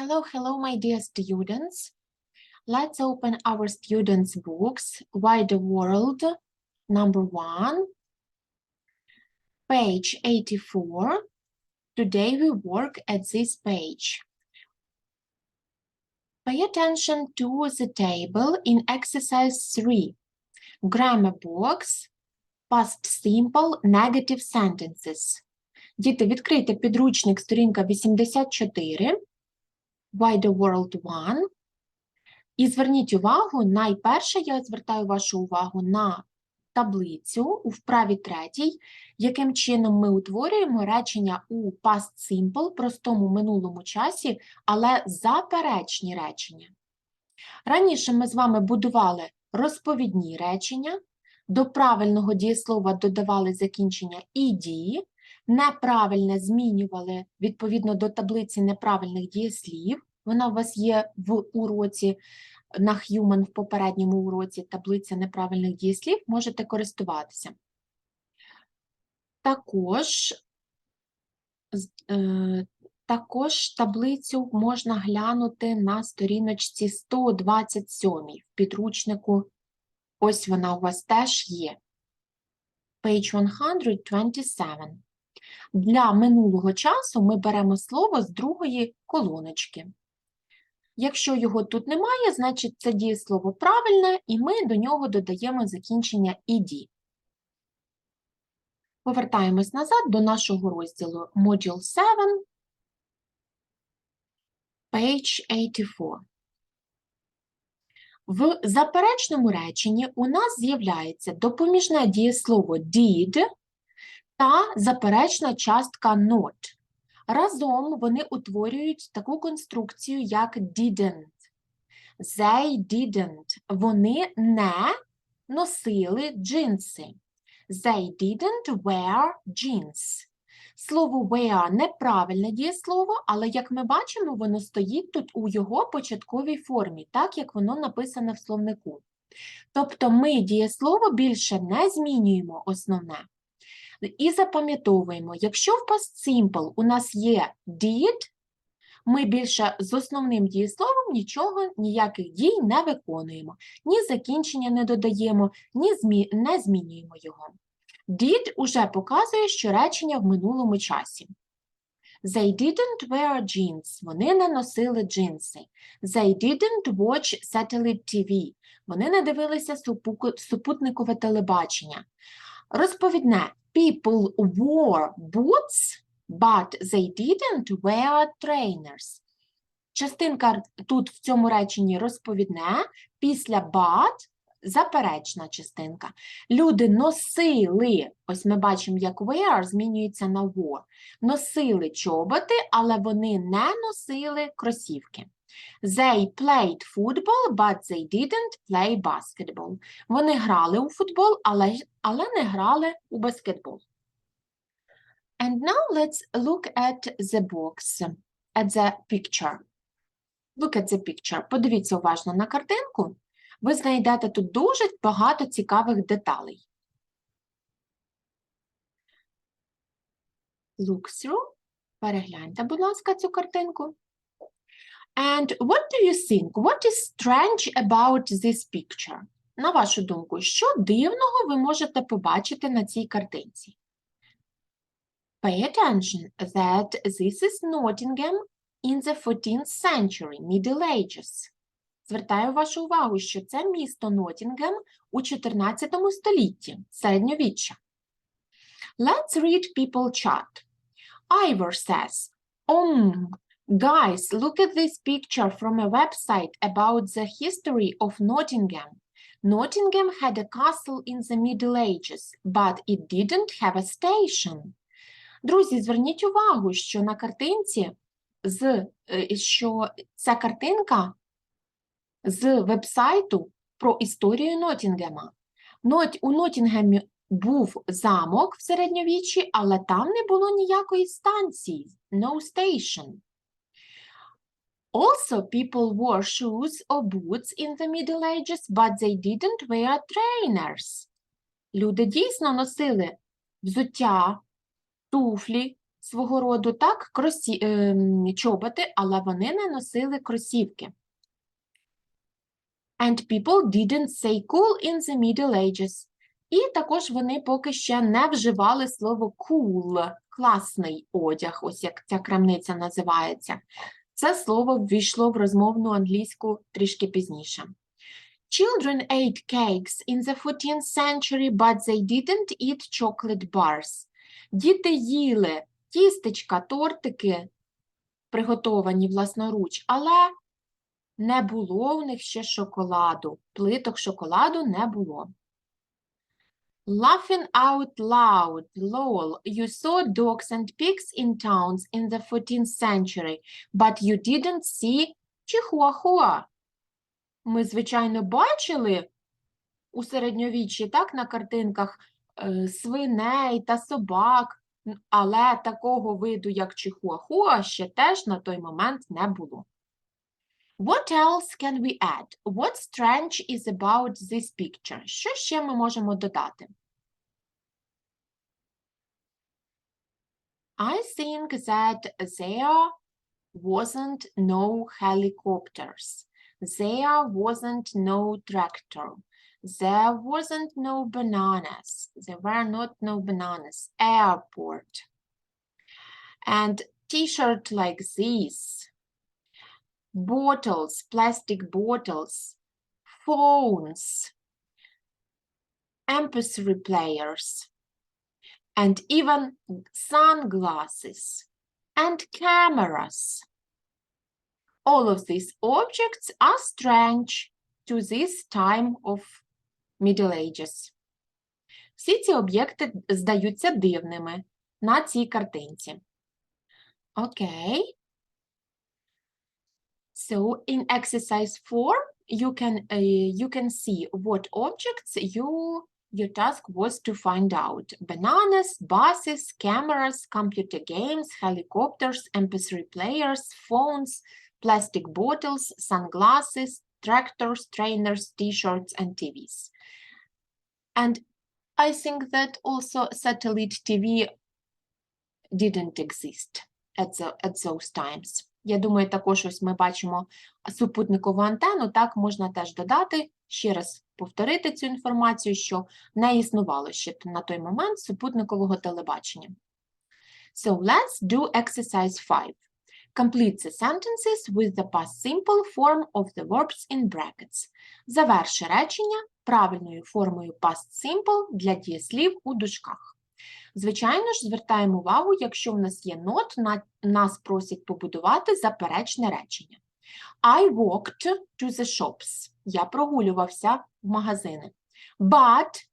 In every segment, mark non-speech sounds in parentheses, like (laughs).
Hello, hello, my dear students. Let's open our students' books, Wide World, number one, page 84. Today we work at this page. Pay attention to the table in exercise 3. Grammar box, past simple, negative sentences. Діти, відкрийте підручник, сторінка 84. Why the World One. І зверніть увагу, найперше я звертаю вашу увагу на таблицю у вправі третій, яким чином ми утворюємо речення у past simple, простому минулому часі, але заперечні речення. Раніше ми з вами будували розповідні речення, до правильного дієслова додавали закінчення «ed», неправильне змінювали відповідно до таблиці неправильних дієслів. Вона у вас є в уроці на Human в попередньому уроці таблиця неправильних дієслів, можете користуватися. Також, е, також таблицю можна глянути на сторіночці 127 в підручнику. Ось вона у вас теж є. Page 127. Для минулого часу ми беремо слово з другої колоночки. Якщо його тут немає, значить це дієслово правильне, і ми до нього додаємо закінчення «ed». Повертаємось назад до нашого розділу Module 7, page 84. В заперечному реченні у нас з'являється допоміжне дієслово did та заперечна частка not. Разом вони утворюють таку конструкцію, як didn't. They didn't. Вони не носили джинси. They didn't wear jeans. Слово wear неправильне дієслово, але, як ми бачимо, воно стоїть тут у його початковій формі, так як воно написане в словнику. Тобто ми дієслово більше не змінюємо основне. І запам'ятовуємо, якщо в past simple у нас є did, ми більше з основним дієсловом нічого, ніяких дій не виконуємо. Ні закінчення не додаємо, ні змі... не змінюємо його. Did уже показує, що речення в минулому часі. They didn't wear jeans. Вони не носили джинси. They didn't watch satellite TV. Вони не дивилися супутникове телебачення. Розповідне. People wore boots, but they didn't wear trainers. Частинка тут в цьому реченні розповідне, після but заперечна частинка. Люди носили, ось ми бачимо, як wear змінюється на wore, носили чоботи, але вони не носили кросівки. They played football, but they didn't play basketball. Вони грали у футбол, але, але не грали у баскетбол. And now let's look at the box, at the picture. Look at the picture. Подивіться уважно на картинку. Ви знайдете тут дуже багато цікавих деталей. Look through. Перегляньте, будь ласка, цю картинку. And what do you think? What is strange about this picture? На вашу думку, що дивного ви можете побачити на цій картинці? Pay attention that this is Nottingham in the 14th century, Middle Ages. Звертаю вашу увагу, що це місто Нотінгем у 14 столітті, середньовіччя. Let's read people chat. Ivor says, Um, guys, look at this picture from a website about the history of Nottingham. Nottingham had a castle in the Middle Ages, but it didn't have a station. Друзі, зверніть увагу, що на картинці з е, що ця картинка з вебсайту про історію Нотінгема. Нот, у Нотінгемі був замок в середньовіччі, але там не було ніякої станції, no station. Also, people wore shoes or boots in the Middle Ages, but they didn't wear trainers. Люди дійсно носили взуття, туфлі свого роду, так, кросі... ем, чоботи, але вони не носили кросівки. And people didn't say cool in the Middle Ages. І також вони поки ще не вживали слово cool, класний одяг, ось як ця крамниця називається. Це слово ввійшло в розмовну англійську трішки пізніше. Children ate cakes in the 14th century, but they didn't eat chocolate bars. Діти їли тістечка, тортики, приготовані власноруч, але не було у них ще шоколаду. Плиток шоколаду не було. Laughing out loud, lol, you saw dogs and pigs in towns in the 14th century, but you didn't see чихуахуа. Ми, звичайно, бачили у середньовіччі, так, на картинках е, свиней та собак, але такого виду, як чихуахуа, ще теж на той момент не було. What else can we add? What strange is about this picture? Що ще ми можемо додати? I think that there wasn't no helicopters. There wasn't no tractor. There wasn't no bananas. There were not no bananas. Airport. And t-shirt like this. Bottles, plastic bottles, phones, MP3 players, and even sunglasses and cameras. All of these objects are strange to this time of Middle Ages. Всі ці об'єкти здаються дивними на цій картинці. Окей. So in exercise 4, you can uh, you can see what objects you your task was to find out. Bananas, buses, cameras, computer games, helicopters, MP3 players, phones, plastic bottles, sunglasses, tractors, trainers, t-shirts, and TVs. And I think that also satellite TV didn't exist at, the, at those times. Я думаю, також ось ми бачимо супутникову антенну, так можна теж додати, ще раз повторити цю інформацію, що не існувало ще на той момент супутникового телебачення. So let's do exercise 5. Complete the sentences with the past simple form of the verbs in brackets. Заверши речення правильною формою past simple для дієслів у дужках. Звичайно ж, звертаємо увагу, якщо в нас є not, на, нас просять побудувати заперечне речення. I walked to the shops. Я прогулювався в магазини. But,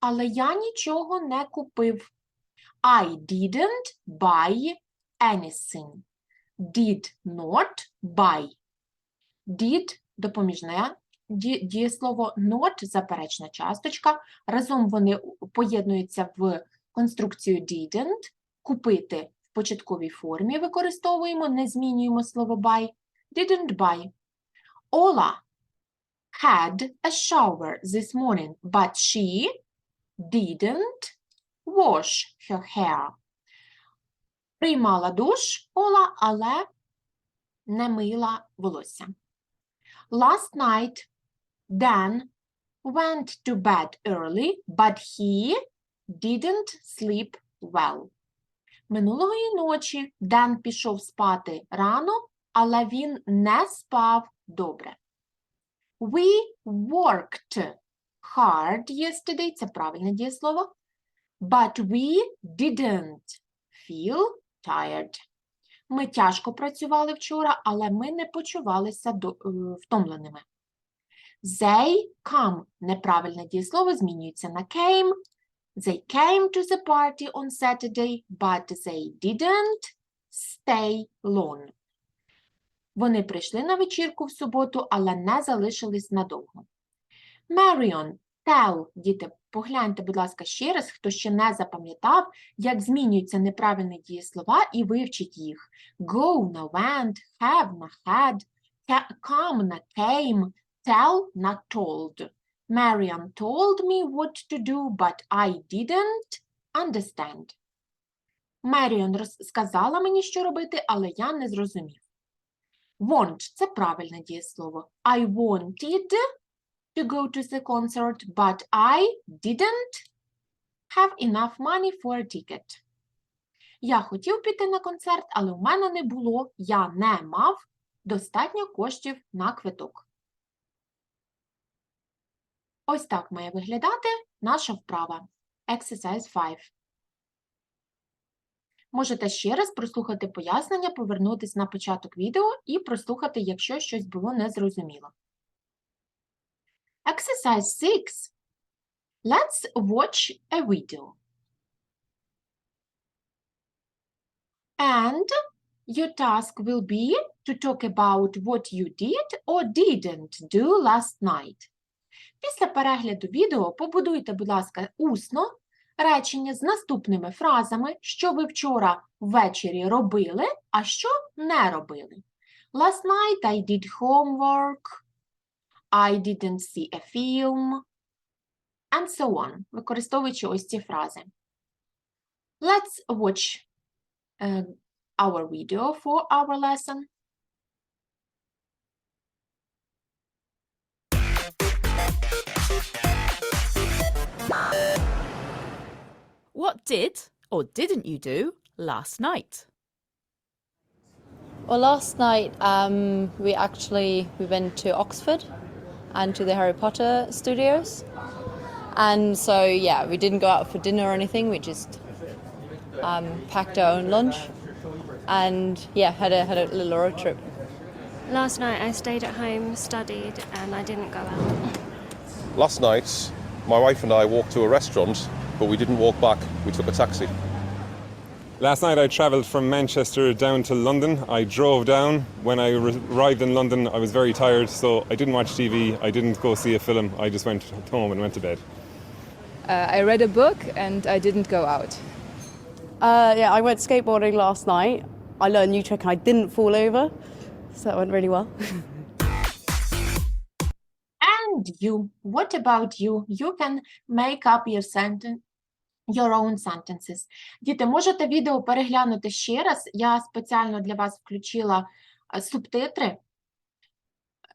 але я нічого не купив. I didn't buy anything. Did not buy. Did – допоміжне ді- дієслово, not – заперечна часточка. Разом вони поєднуються в конструкцію didn't. Купити в початковій формі використовуємо, не змінюємо слово buy. Didn't buy. Ola had a shower this morning, but she didn't wash her hair. Приймала душ Ола, але не мила волосся. Last night, Dan went to bed early, but he didn't sleep well. Минулої ночі Ден пішов спати рано, але він не спав добре. We worked hard yesterday, це правильне дієслово, but we didn't feel tired. Ми тяжко працювали вчора, але ми не почувалися е, втомленими. They come – неправильне дієслово змінюється на came. They came to the party on Saturday, but they didn't stay long. Вони прийшли на вечірку в суботу, але не залишились надовго. Marion, tell, діти, погляньте, будь ласка, ще раз, хто ще не запам'ятав, як змінюються неправильні дієслова і вивчіть їх. Go на went, have на had, come на came, tell на told. Mariam told me what to do, but I didn't understand. Меріон сказала мені, що робити, але я не зрозумів. Want – це правильне дієслово. I wanted to go to the concert, but I didn't have enough money for a ticket. Я хотів піти на концерт, але у мене не було, я не мав достатньо коштів на квиток. Ось так має виглядати наша вправа. Exercise 5. Можете ще раз прослухати пояснення, повернутися на початок відео і прослухати, якщо щось було незрозуміло. Exercise 6. Let's watch a video. And your task will be to talk about what you did or didn't do last night. Після перегляду відео побудуйте, будь ласка, усно речення з наступними фразами, що ви вчора ввечері робили, а що не робили. Last night I did homework. I didn't see a film. And so on, використовуючи ось ці фрази. Let's watch uh, our video for our lesson. What did or didn't you do last night? Well, last night um, we actually we went to Oxford and to the Harry Potter studios, and so yeah, we didn't go out for dinner or anything. We just um, packed our own lunch, and yeah, had a had a little road trip. Last night I stayed at home, studied, and I didn't go out. Last night, my wife and I walked to a restaurant, but we didn't walk back. We took a taxi. Last night I travelled from Manchester down to London. I drove down. When I re- arrived in London, I was very tired, so I didn't watch TV. I didn't go see a film. I just went home and went to bed. Uh, I read a book and I didn't go out. Uh, yeah, I went skateboarding last night. I learned a new trick and I didn't fall over, so that went really well. (laughs) And you, what about you? You can make up your sentence, your own sentences. Діти, можете відео переглянути ще раз. Я спеціально для вас включила е, субтитри.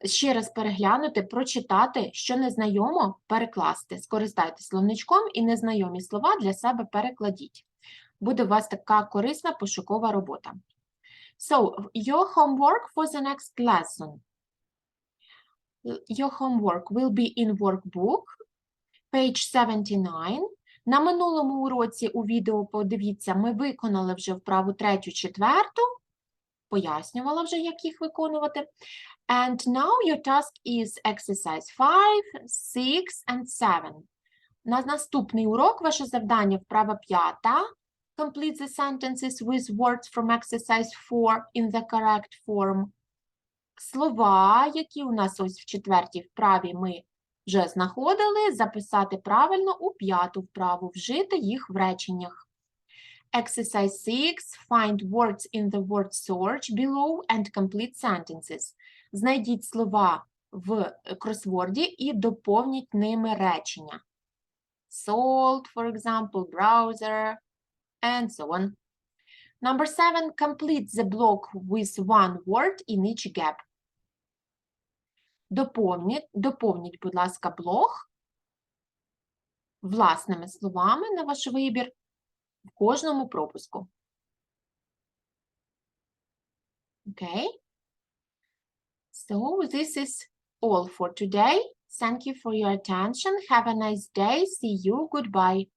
Ще раз переглянути, прочитати, що незнайомо, перекласти. Скористайтесь словничком і незнайомі слова для себе перекладіть. Буде у вас така корисна пошукова робота. So, your homework for the next lesson. Your homework will be in workbook, page 79. На минулому уроці у відео подивіться, ми виконали вже вправу третю, четверту. Пояснювала вже, як їх виконувати. And now your task is exercise 5, 6 and 7. На наступний урок ваше завдання вправа п'ята. Complete the sentences with words from exercise 4 in the correct form слова, які у нас ось в четвертій вправі ми вже знаходили, записати правильно у п'яту вправу, вжити їх в реченнях. Exercise 6. Find words in the word search below and complete sentences. Знайдіть слова в кросворді і доповніть ними речення. Salt, for example, browser, and so on. Number seven, complete the block with one word in each gap. Доповніть, доповніть, будь ласка, блок власними словами на ваш вибір в кожному пропуску. Okay. So this is all for today. Thank you for your attention. Have a nice day. See you. Goodbye.